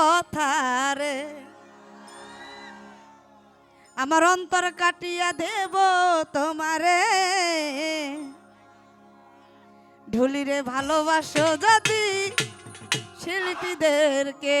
কথা রে আমার অন্তর কাটিয়া দেব তোমারে। ঢুলিরে ভালোবাসো যদি শিল্পীদেরকে।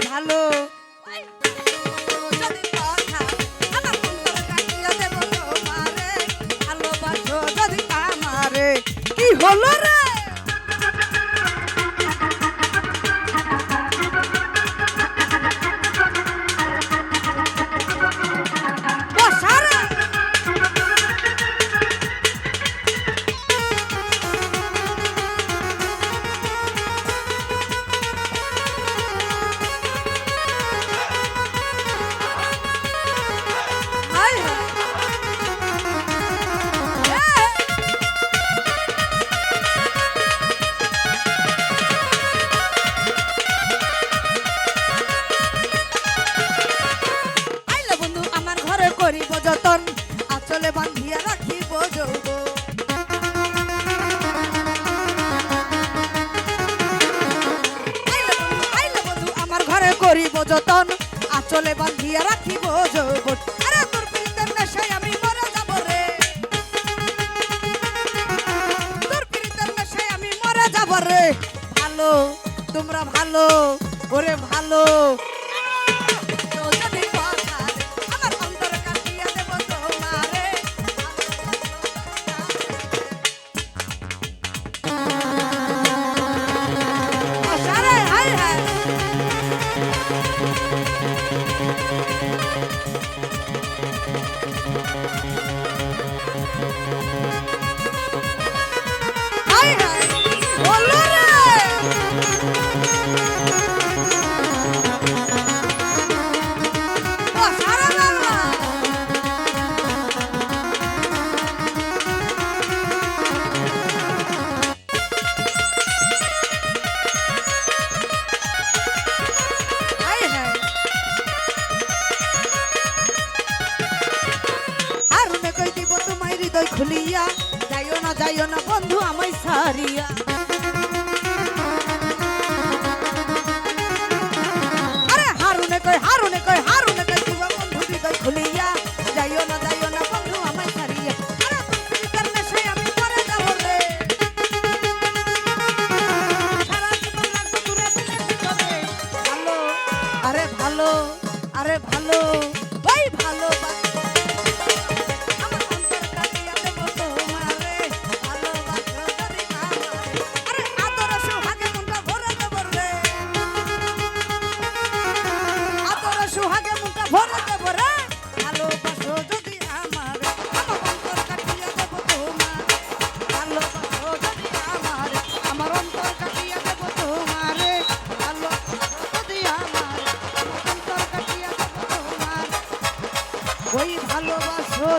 ভালো আচলে বান্ধিয়া রাখিব যৌব করিব যতন। আচলে বান্ধিয়া রাখিব যৌবন। আরে তোর পিরিতের আমি মরে যাব রে। তোর পিরিতের নেশায় আমি মরে যাব রে। ভালো, তোমরা ভালো, ওরে ভালো। হৃদয় খুলিয়া যাইও না যাইও না বন্ধু আমায় সারিয়া।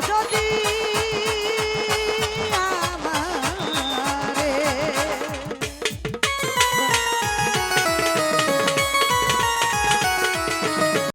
Jordi.